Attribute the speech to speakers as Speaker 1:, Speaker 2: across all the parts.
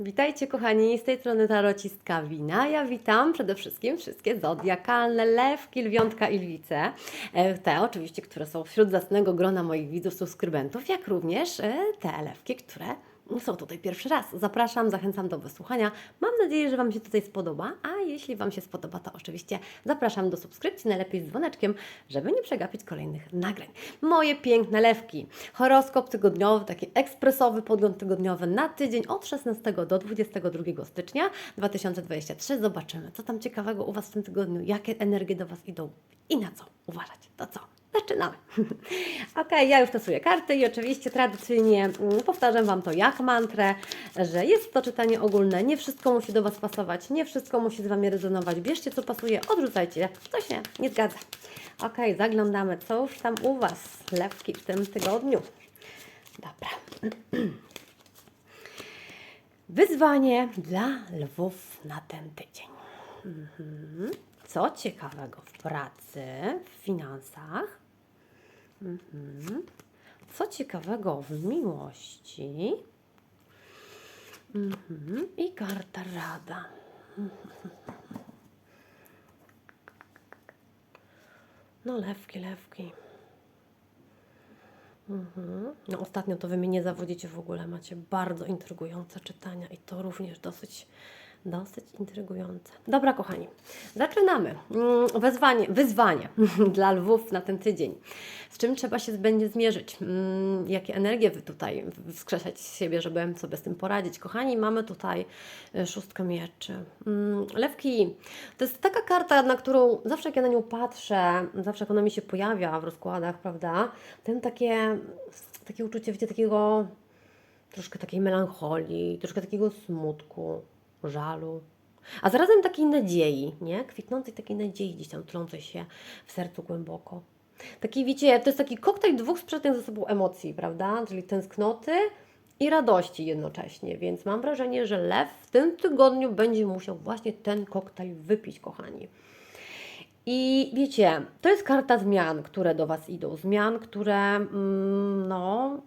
Speaker 1: Witajcie kochani, z tej strony tarocistka Wina. Ja witam przede wszystkim wszystkie zodiakalne lewki, lwiątka i lwice. E, Te oczywiście, które są wśród zacnego grona moich widzów, subskrybentów, jak również e, te lewki, które są tutaj pierwszy raz. Zapraszam, zachęcam do wysłuchania. Mam nadzieję, że Wam się tutaj spodoba, a jeśli Wam się spodoba, to oczywiście zapraszam do subskrypcji, najlepiej z dzwoneczkiem, żeby nie przegapić kolejnych nagrań. Moje piękne lewki. Horoskop tygodniowy, taki ekspresowy podgląd tygodniowy na tydzień od 16 do 22 stycznia 2023. Zobaczymy, co tam ciekawego u Was w tym tygodniu, jakie energie do Was idą i na co uważać. To co? Zaczynamy. ok, ja już tasuję karty i oczywiście tradycyjnie mm, powtarzam Wam to jak mantrę, że jest to czytanie ogólne, nie wszystko musi do Was pasować, nie wszystko musi z Wami rezonować. Bierzcie co pasuje, odrzucajcie, co się nie zgadza. Ok, zaglądamy, co już tam u Was, lewki w tym tygodniu. Dobra. Wyzwanie dla lwów na ten tydzień. Mhm. Co ciekawego w pracy, w finansach? Mhm. Co ciekawego w miłości? Mhm. I karta rada. No lewki, lewki. Mhm. No ostatnio to wy mnie nie zawodzicie w ogóle. Macie bardzo intrygujące czytania i to również dosyć, dosyć intrygujące. Dobra, kochani, zaczynamy. Mm, Wezwanie, wyzwanie dla lwów na ten tydzień. Z czym trzeba się będzie zmierzyć? Mm, Jakie energie wy tutaj wskrzeszać z siebie, żeby sobie z tym poradzić? Kochani, mamy tutaj e, szóstkę mieczy. Mm, Lewki, to jest taka karta, na którą zawsze jak ja na nią patrzę, zawsze jak ona mi się pojawia w rozkładach, prawda? Ten takie, takie uczucie, wiecie, takiego troszkę takiej melancholii, troszkę takiego smutku, żalu. A zarazem takiej nadziei, nie? Kwitnącej takiej nadziei gdzieś tam tlącej się w sercu głęboko. Taki, wiecie, to jest taki koktajl dwóch sprzecznych ze sobą emocji, prawda? Czyli tęsknoty i radości jednocześnie, więc mam wrażenie, że lew w tym tygodniu będzie musiał właśnie ten koktajl wypić, kochani. I wiecie, to jest karta zmian, które do Was idą. Zmian, które, mm, no,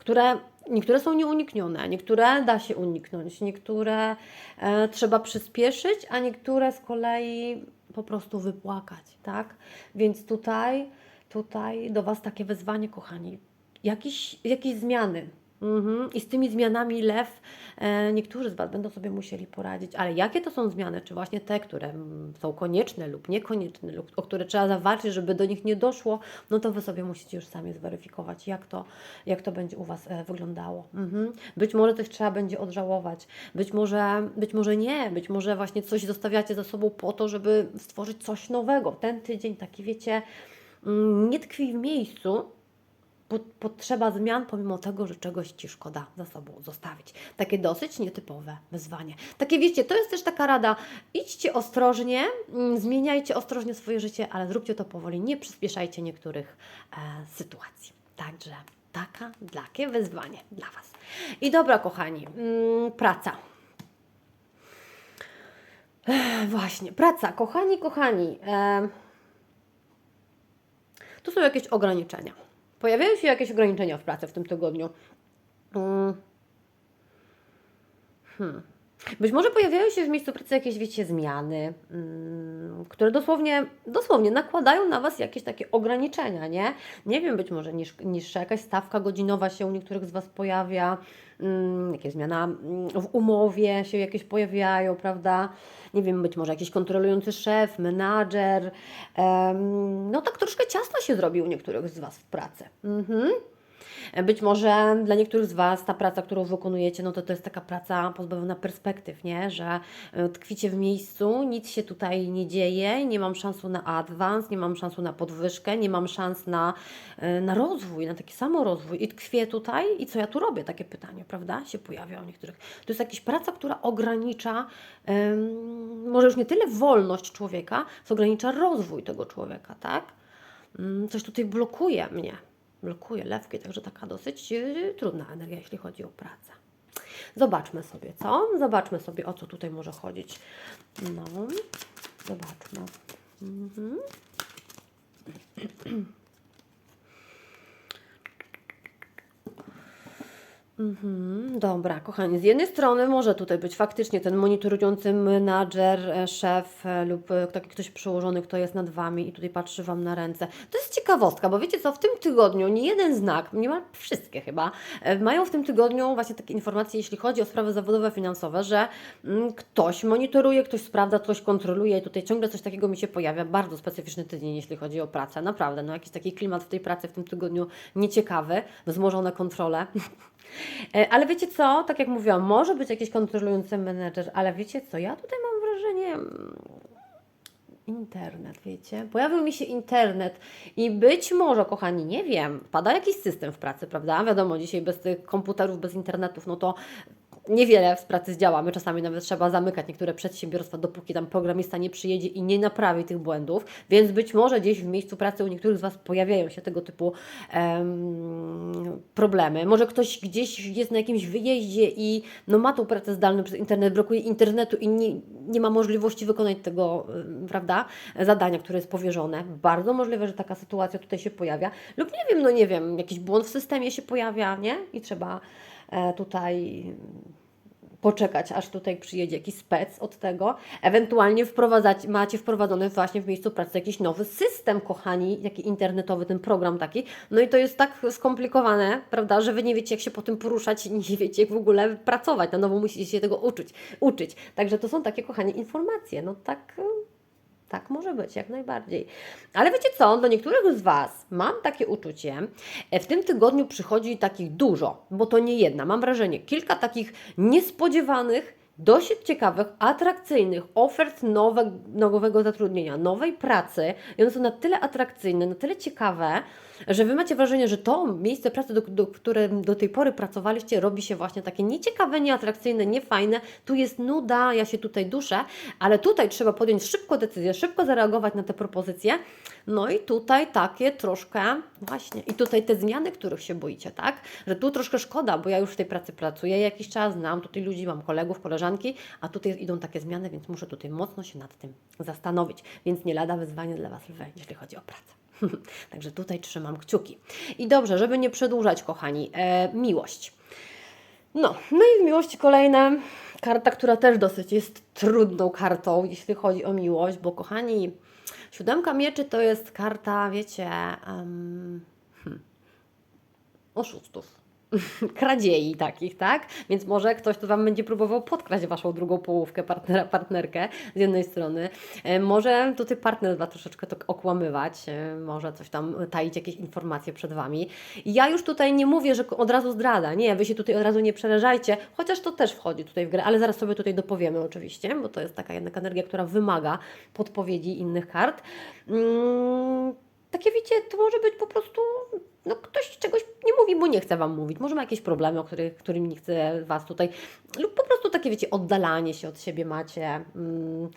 Speaker 1: które niektóre są nieuniknione, niektóre da się uniknąć, niektóre e, trzeba przyspieszyć, a niektóre z kolei po prostu wypłakać, tak? Więc tutaj, tutaj do Was takie wezwanie, kochani, jakieś, jakieś zmiany. Mhm. I z tymi zmianami lew e, niektórzy z Was będą sobie musieli poradzić, ale jakie to są zmiany? Czy właśnie te, które mm, są konieczne lub niekonieczne, lub o które trzeba zawalczyć, żeby do nich nie doszło, no to Wy sobie musicie już sami zweryfikować, jak to, jak to będzie u Was e, wyglądało. Mhm. Być może coś trzeba będzie odżałować, być może, być może nie, być może właśnie coś zostawiacie za sobą po to, żeby stworzyć coś nowego. Ten tydzień taki, wiecie, mm, nie tkwi w miejscu, potrzeba zmian, pomimo tego, że czegoś Ci szkoda za sobą zostawić. Takie dosyć nietypowe wyzwanie. Takie wiecie, to jest też taka rada, idźcie ostrożnie, mm, zmieniajcie ostrożnie swoje życie, ale zróbcie to powoli, nie przyspieszajcie niektórych e, sytuacji. Także taka, takie wyzwanie dla Was. I dobra, kochani, mm, praca. Ech, właśnie, praca. Kochani, kochani, e, tu są jakieś ograniczenia. Pojawiają się jakieś ograniczenia w pracy w tym tygodniu. Mm. Hmm. Być może pojawiają się w miejscu pracy jakieś, wiecie, zmiany, mm, które dosłownie, dosłownie nakładają na Was jakieś takie ograniczenia, nie? Nie wiem, być może niż, niższa jakaś stawka godzinowa się u niektórych z Was pojawia, mm, jakieś zmiana mm, w umowie się jakieś pojawiają, prawda? Nie wiem, być może jakiś kontrolujący szef, menadżer. no tak troszkę ciasno się zrobi u niektórych z Was w pracy. Mhm. Być może dla niektórych z Was ta praca, którą wykonujecie, no to to jest taka praca pozbawiona perspektyw, nie? Że e, tkwicie w miejscu, nic się tutaj nie dzieje, nie mam szansu na awans, nie mam szansu na podwyżkę, nie mam szans na, e, na rozwój, na taki samorozwój i tkwię tutaj i co ja tu robię? Takie pytanie, prawda? Się pojawia u niektórych. To jest jakaś praca, która ogranicza em, może już nie tyle wolność człowieka, co ogranicza rozwój tego człowieka, tak? Mm, Coś tutaj blokuje mnie blokuje lewki, także taka dosyć yy, trudna energia, jeśli chodzi o pracę. Zobaczmy sobie, co? Zobaczmy sobie, o co tutaj może chodzić. No, zobaczmy. Mhm. Mhm, dobra, kochani, z jednej strony może tutaj być faktycznie ten monitorujący menadżer, e, szef e, lub e, taki ktoś przełożony, kto jest nad Wami i tutaj patrzy Wam na ręce. To jest ciekawostka, bo wiecie co, w tym tygodniu nie jeden znak, niemal wszystkie chyba, mają w tym tygodniu właśnie takie informacje, jeśli chodzi o sprawy zawodowe, finansowe, że mm, ktoś monitoruje, ktoś sprawdza, ktoś kontroluje i tutaj ciągle coś takiego mi się pojawia. Bardzo specyficzny tydzień, jeśli chodzi o pracę, naprawdę, no jakiś taki klimat w tej pracy w tym tygodniu nieciekawy, wzmożone kontrole. E, Ale wiecie co, tak jak mówiłam, może być jakiś kontrolujący menedżer, ale wiecie co, ja tutaj mam wrażenie, mm, internet, wiecie, pojawił mi się internet i być może, kochani, nie wiem, pada jakiś system w pracy, prawda? Wiadomo, dzisiaj bez tych komputerów, bez internetów, no to niewiele w pracy zdziała. My czasami nawet trzeba zamykać niektóre przedsiębiorstwa, dopóki tam programista nie przyjedzie i nie naprawi tych błędów, więc być może gdzieś w miejscu pracy u niektórych z Was pojawiają się tego typu em, problemy. Może ktoś gdzieś jest na jakimś wyjeździe i no, ma tą pracę zdalną przez internet, brakuje internetu i nie, nie ma możliwości wykonać tego, prawda, zadania, które jest powierzone. Bardzo możliwe, że taka sytuacja tutaj się pojawia. Lub nie wiem, no nie wiem, jakiś błąd w systemie się pojawia, nie? I trzeba e, tutaj poczekać, aż tutaj przyjedzie jakiś spec od tego. Ewentualnie wprowadzać, macie wprowadzony właśnie w miejscu pracy jakiś nowy system, kochani, jaki internetowy, ten program taki. No i to jest tak skomplikowane, prawda, że Wy nie wiecie, jak się po tym poruszać, nie wiecie, jak w ogóle pracować. Na nowo musicie się tego uczyć. uczyć. Także to są takie, kochani, informacje. No tak... tak może być, jak najbardziej. Ale wiecie co, do niektórych z Was mam takie uczucie, e, w tym tygodniu przychodzi takich dużo, bo to nie jedna, mam wrażenie, kilka takich niespodziewanych, dosyć ciekawych, atrakcyjnych ofert nowe, nowego zatrudnienia, nowej pracy i one są na tyle atrakcyjne, na tyle ciekawe, że Wy macie wrażenie, że to miejsce pracy, do, do którym do tej pory pracowaliście, robi się właśnie takie nieciekawe, nieatrakcyjne, niefajne. Tu jest nuda, ja się tutaj duszę, ale tutaj trzeba podjąć szybko decyzję, szybko zareagować na te propozycje. No i tutaj takie troszkę, właśnie, i tutaj te zmiany, których się boicie, tak? Że tu troszkę szkoda, bo ja już w tej pracy pracuję jakiś czas, znam tutaj ludzi, mam kolegów, koleżanki, a tutaj idą takie zmiany, więc muszę tutaj mocno się nad tym zastanowić. Więc nie lada wyzwanie dla Was lwe, jeśli chodzi o pracę. Także tutaj trzymam kciuki. I dobrze, żeby nie przedłużać, kochani, e, miłość. No, no i w miłości kolejna karta, która też dosyć jest trudną kartą, jeśli chodzi o miłość, bo kochani, siódemka mieczy to jest karta, wiecie, em, hmm, oszustów. Kradziei takich, tak? Więc może ktoś tu Wam będzie próbował podkraść Waszą drugą połówkę, partnera, partnerkę z jednej strony. E, Może tutaj partner Was troszeczkę to okłamywać, e, może coś tam taić jakieś informacje przed Wami. Ja już tutaj nie mówię, że od razu zdrada, nie, Wy się tutaj od razu nie przerażajcie, chociaż to też wchodzi tutaj w grę, ale zaraz sobie tutaj dopowiemy oczywiście, bo to jest taka jednak energia, która wymaga podpowiedzi innych kart. Mm, takie wiecie, to może być po prostu, no ktoś czegoś nie mówi, bo nie chce Wam mówić. Może ma jakieś problemy, o których, którym nie chce Was tutaj, lub po prostu takie wiecie, oddalanie się od siebie macie. Mm,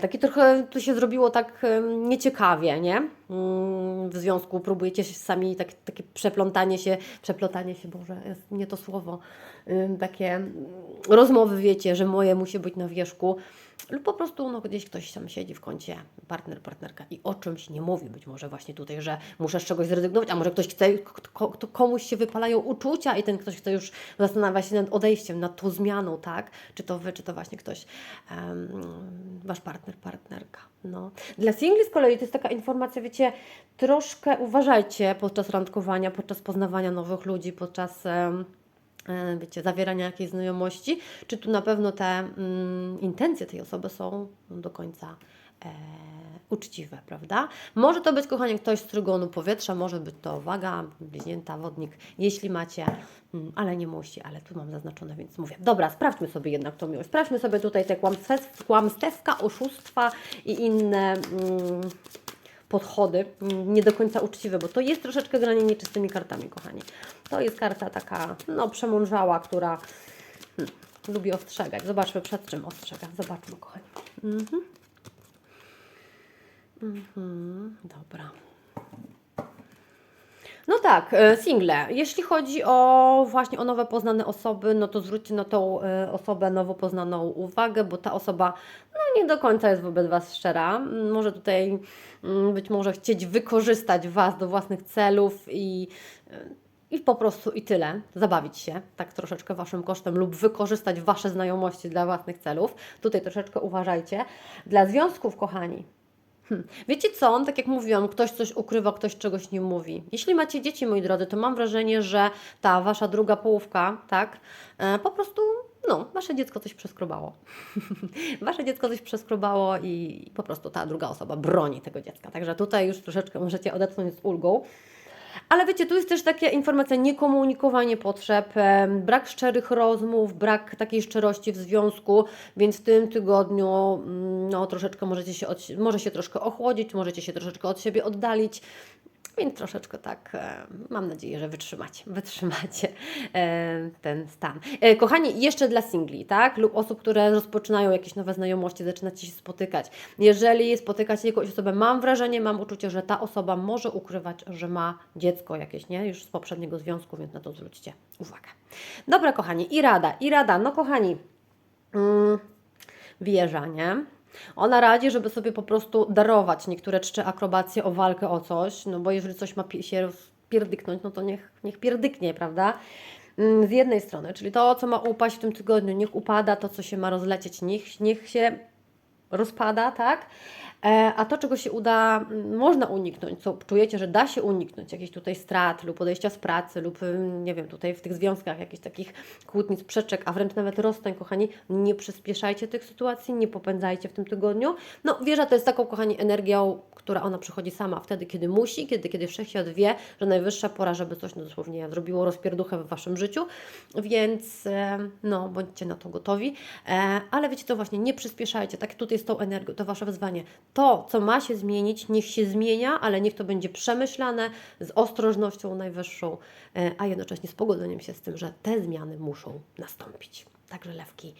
Speaker 1: takie trochę to się zrobiło tak nieciekawie, nie? Mm, w związku próbujecie sami, tak, takie przeplątanie się, przeplątanie się, Boże, jest nie to słowo, takie mm, rozmowy, wiecie, że moje musi być na wierzchu. Lub po prostu no, gdzieś ktoś tam siedzi w kącie, partner, partnerka i o czymś nie mówi. Być może właśnie tutaj, że muszę z czegoś zrezygnować, a może ktoś chce, ko, ko, komuś się wypalają uczucia i ten ktoś chce już zastanawia się nad odejściem, nad tą zmianą, tak? Czy to Wy, czy to właśnie ktoś, em, Wasz partner, partnerka. No. Dla singli z kolei to jest taka informacja, wiecie, troszkę uważajcie podczas randkowania, podczas poznawania nowych ludzi, podczas... wiecie, zawierania jakiejś znajomości, czy tu na pewno te mm, intencje tej osoby są do końca e, uczciwe, prawda? Może to być, kochani, ktoś z trygonu powietrza, może być to waga, bliźnięta, wodnik, jeśli macie, mm, ale nie musi, ale tu mam zaznaczone, więc mówię. Dobra, sprawdźmy sobie jednak tą miłość. Sprawdźmy sobie tutaj te kłamstewka, oszustwa i inne... Mm, podchody, nie do końca uczciwe, bo to jest troszeczkę granie nieczystymi kartami, kochani. To jest karta taka, no, przemądrzała, która hmm, lubi ostrzegać. Zobaczmy, przed czym ostrzega. Zobaczmy, kochani. Mhm. Mhm, dobra. No tak, e, single. Jeśli chodzi o właśnie o nowe poznane osoby, no to zwróćcie na tą e, osobę nowo poznaną uwagę, bo ta osoba nie do końca jest wobec Was szczera. Może tutaj mm, być może chcieć wykorzystać Was do własnych celów i, i po prostu i tyle. Zabawić się tak troszeczkę Waszym kosztem lub wykorzystać Wasze znajomości dla własnych celów. Tutaj troszeczkę uważajcie. Dla związków, kochani, Hmm. Wiecie co? Tak jak mówiłam, ktoś coś ukrywa, ktoś czegoś nie mówi. Jeśli macie dzieci, moi drodzy, to mam wrażenie, że ta wasza druga połówka, tak, e, po prostu, no, wasze dziecko coś przeskrobało. wasze dziecko coś przeskrobało i po prostu ta druga osoba broni tego dziecka. Także tutaj już troszeczkę możecie odetchnąć z ulgą. Ale wiecie, tu jest też taka informacja, niekomunikowanie potrzeb, brak szczerych rozmów, brak takiej szczerości w związku, więc w tym tygodniu mm, no, troszeczkę możecie się, od, może się troszkę ochłodzić, możecie się troszeczkę od siebie oddalić. Więc troszeczkę tak, e, mam nadzieję, że wytrzymacie, wytrzymacie ten stan. E, kochani, jeszcze dla singli, tak? Lub osób, które rozpoczynają jakieś nowe znajomości, zaczynacie się spotykać. Jeżeli spotykacie jakąś osobę, mam wrażenie, mam uczucie, że ta osoba może ukrywać, że ma dziecko jakieś, nie? Już z poprzedniego związku, więc na to zwróćcie uwagę. Dobra, kochani, i rada, i rada, no kochani, mm, wieża, nie? Ona radzi, żeby sobie po prostu darować niektóre czcze akrobacje o walkę o coś, no bo jeżeli coś ma się pierdyknąć, no to niech, niech pierdyknie, prawda? Mm, Z jednej strony, czyli to, co ma upaść w tym tygodniu, niech upada, to, co się ma rozlecieć, niech, niech się rozpada, tak? E, A to, czego się uda, m, można uniknąć, co czujecie, że da się uniknąć, jakichś tutaj strat lub odejścia z pracy, lub ym, nie wiem, tutaj w tych związkach jakichś takich kłótnic, sprzeczek, a wręcz nawet rozstań, kochani, nie przyspieszajcie tych sytuacji, nie popędzajcie w tym tygodniu. No, wieża to jest taką, kochani, energią, która ona przychodzi sama wtedy, kiedy musi, kiedy, kiedy wszechświat wie, że najwyższa pora, żeby coś no, dosłownie zrobiło rozpierduchę w Waszym życiu, więc e, no, bądźcie na to gotowi. E, ale wiecie to właśnie, nie przyspieszajcie, tak tutaj z tą energią, to Wasze wyzwanie. To, co ma się zmienić, niech się zmienia, ale niech to będzie przemyślane z ostrożnością najwyższą, e, a jednocześnie z pogodzeniem się z tym, że te zmiany muszą nastąpić. Także lewki,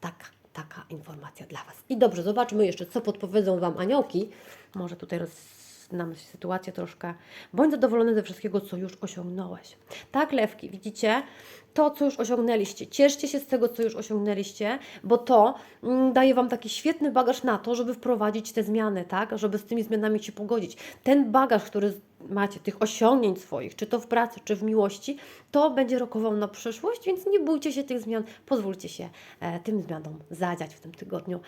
Speaker 1: tak, taka informacja dla Was. I dobrze, zobaczmy jeszcze, co podpowiedzą Wam aniołki. Może tutaj roznamy się sytuację troszkę. Bądź zadowolony ze wszystkiego, co już osiągnąłeś. Tak, lewki, widzicie? To, co już osiągnęliście. Cieszcie się z tego, co już osiągnęliście, bo to mm, daje Wam taki świetny bagaż na to, żeby wprowadzić te zmiany, tak? Żeby z tymi zmianami się pogodzić. Ten bagaż, który macie, tych osiągnięć swoich, czy to w pracy, czy w miłości, to będzie rokował na przyszłość, więc nie bójcie się tych zmian, pozwólcie się e, tym zmianom zadziać w tym tygodniu,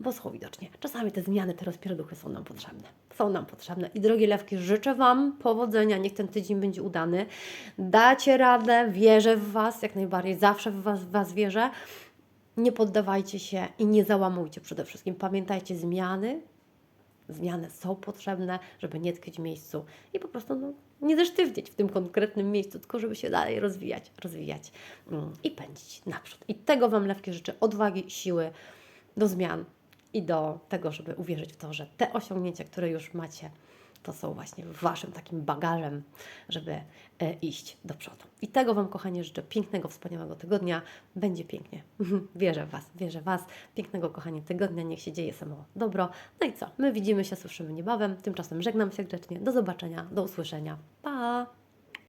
Speaker 1: bo są widocznie. Czasami te zmiany, te rozpierduchy są nam potrzebne. Są nam potrzebne. I drogie lewki, życzę Wam powodzenia, niech ten tydzień będzie udany. Dacie radę, wierzę w Was, jak najbardziej, zawsze w Was, w was wierzę. Nie poddawajcie się i nie załamujcie przede wszystkim. Pamiętajcie, zmiany zmiany są potrzebne, żeby nie tkwić w miejscu i po prostu no, nie zesztywnieć w tym konkretnym miejscu, tylko żeby się dalej rozwijać, rozwijać mm, i pędzić naprzód. I tego Wam lewki życzę odwagi, siły do zmian i do tego, żeby uwierzyć w to, że te osiągnięcia, które już macie, to są właśnie Waszym takim bagażem, żeby e, iść do przodu. I tego Wam, kochani, życzę pięknego, wspaniałego tygodnia. Będzie pięknie. Wierzę w Was, wierzę w Was. Pięknego, kochani, tygodnia. Niech się dzieje samo dobro. No i co? My widzimy się, słyszymy niebawem. Tymczasem żegnam się grzecznie. Do zobaczenia, do usłyszenia. Pa!